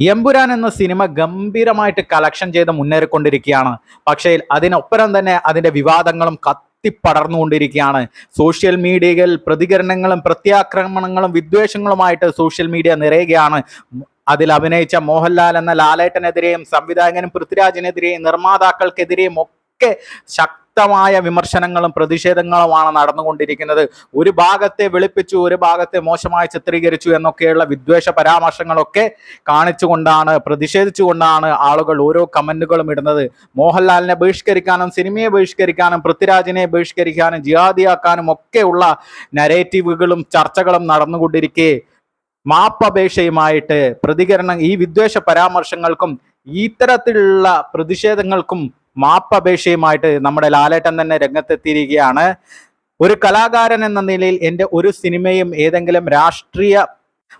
എമ്പുരാൻ എന്ന സിനിമ ഗംഭീരമായിട്ട് കളക്ഷൻ ചെയ്ത് മുന്നേറിക്കൊണ്ടിരിക്കുകയാണ്. പക്ഷേ അതിനൊപ്പരം തന്നെ അതിന്റെ വിവാദങ്ങളും കത്തിപ്പടർന്നുകൊണ്ടിരിക്കുകയാണ്. സോഷ്യൽ മീഡിയയിൽ പ്രതികരണങ്ങളും പ്രത്യാക്രമണങ്ങളും വിദ്വേഷങ്ങളുമായിട്ട് സോഷ്യൽ മീഡിയ നിറയുകയാണ്. അതിൽ അഭിനയിച്ച മോഹൻലാൽ എന്ന ലാലേട്ടനെതിരെയും സംവിധായകനും പൃഥ്വിരാജിനെതിരെയും നിർമ്മാതാക്കൾക്കെതിരെയും ഒക്കെ ശക്തമായ വിമർശനങ്ങളും പ്രതിഷേധങ്ങളുമാണ് നടന്നുകൊണ്ടിരിക്കുന്നത്. ഒരു ഭാഗത്തെ വെളുപ്പിച്ചു ഒരു ഭാഗത്തെ മോശമായി ചിത്രീകരിച്ചു എന്നൊക്കെയുള്ള വിദ്വേഷ പരാമർശങ്ങളൊക്കെ കാണിച്ചുകൊണ്ടാണ് പ്രതിഷേധിച്ചുകൊണ്ടാണ് ആളുകൾ ഓരോ കമന്റുകളും ഇടുന്നത്. മോഹൻലാലിനെ ബഹിഷ്കരിക്കാനും സിനിമയെ ബഹിഷ്കരിക്കാനും പൃഥ്വിരാജിനെ ബഹിഷ്കരിക്കാനും ജിയാദിയാക്കാനും ഒക്കെയുള്ള നരേറ്റീവുകളും ചർച്ചകളും നടന്നുകൊണ്ടിരിക്കെ. മാപ്പപേക്ഷയുമായിട്ട് പ്രതികരണം ഈ വിദ്വേഷ പരാമർശങ്ങൾക്കും ഇത്തരത്തിലുള്ള പ്രതിഷേധങ്ങൾക്കും മാപ്പപേക്ഷയുമായിട്ട് നമ്മുടെ ലാലേട്ടൻ തന്നെ രംഗത്തെത്തിയിരിക്കുകയാണ്. ഒരു കലാകാരൻ എന്ന നിലയിൽ എന്റെ ഒരു സിനിമയും ഏതെങ്കിലും രാഷ്ട്രീയ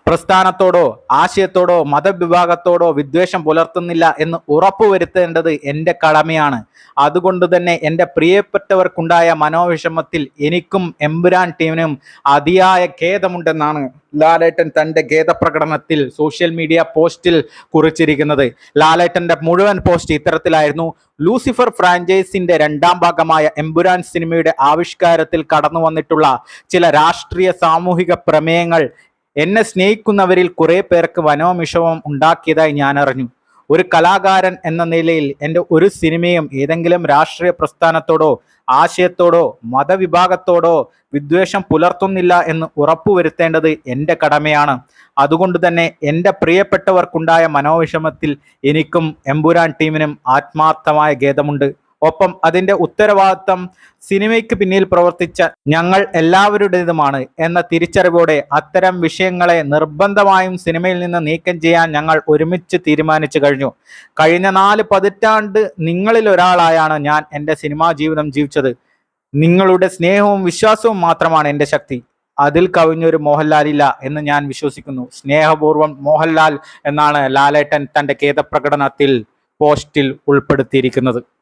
പ്രസ്ഥാനത്തോടോ ആശയത്തോടോ മതവിഭാഗത്തോടോ വിദ്വേഷം പുലർത്തുന്നില്ല എന്ന് ഉറപ്പുവരുത്തേണ്ടത് എന്റെ കടമയാണ്. അതുകൊണ്ട് തന്നെ എന്റെ പ്രിയപ്പെട്ടവർക്കുണ്ടായ മനോവിഷമത്തിൽ എനിക്കും എമ്പുരാൻ ടീമിനും അതിയായ ഖേദമുണ്ടെന്നാണ് ലാലേട്ടൻ തന്റെ ഖേദപ്രകടനത്തിൽ സോഷ്യൽ മീഡിയ പോസ്റ്റിൽ കുറിച്ചിരിക്കുന്നത്. ലാലേട്ടന്റെ മുഴുവൻ പോസ്റ്റ് ഇത്തരത്തിലായിരുന്നു. ലൂസിഫർ ഫ്രാഞ്ചൈസിന്റെ രണ്ടാം ഭാഗമായ എമ്പുരാൻ സിനിമയുടെ ആവിഷ്കാരത്തിൽ കടന്നു വന്നിട്ടുള്ള ചില രാഷ്ട്രീയ സാമൂഹിക പ്രമേയങ്ങൾ എന്നെ സ്നേഹിക്കുന്നവരിൽ കുറെ പേർക്ക് മനോമിഷവും ഉണ്ടാക്കിയതായി ഞാൻ അറിഞ്ഞു ഒരു കലാകാരൻ എന്ന നിലയിൽ എന്റെ ഒരു സിനിമയും ഏതെങ്കിലും രാഷ്ട്രീയ പ്രസ്ഥാനത്തോടോ ആശയത്തോടോ മതവിഭാഗത്തോടോ വിദ്വേഷം പുലർത്തുന്നില്ല എന്ന് ഉറപ്പുവരുത്തേണ്ടത് എന്റെ കടമയാണ്. അതുകൊണ്ട് തന്നെ എന്റെ പ്രിയപ്പെട്ടവർക്കുണ്ടായ മനോവിഷമത്തിൽ എനിക്കും എമ്പുരാൻ ടീമിനും ആത്മാർത്ഥമായ ഖേദമുണ്ട്. ഒപ്പം അതിന്റെ ഉത്തരവാദിത്തം സിനിമയ്ക്ക് പിന്നിൽ പ്രവർത്തിച്ച ഞങ്ങൾ എല്ലാവരുടേതുമാണ് എന്ന തിരിച്ചറിവോടെ അത്തരം വിഷയങ്ങളെ നിർബന്ധമായും സിനിമയിൽ നിന്ന് നീക്കം ചെയ്യാൻ ഞങ്ങൾ ഒരുമിച്ച് തീരുമാനിച്ചു കഴിഞ്ഞു. കഴിഞ്ഞ നാല് പതിറ്റാണ്ട് നിങ്ങളിൽ ഒരാളായാണ് ഞാൻ എന്റെ സിനിമാ ജീവിതം ജീവിച്ചത്. നിങ്ങളുടെ സ്നേഹവും വിശ്വാസവും മാത്രമാണ് എന്റെ ശക്തി. അതിൽ കവിഞ്ഞൊരു മോഹൻലാലില്ല എന്ന് ഞാൻ വിശ്വസിക്കുന്നു. സ്നേഹപൂർവം മോഹൻലാൽ എന്നാണ് ലാലേട്ടൻ തന്റെ ഖേദപ്രകടനത്തിൽ പോസ്റ്റിൽ ഉൾപ്പെടുത്തിയിരിക്കുന്നത്.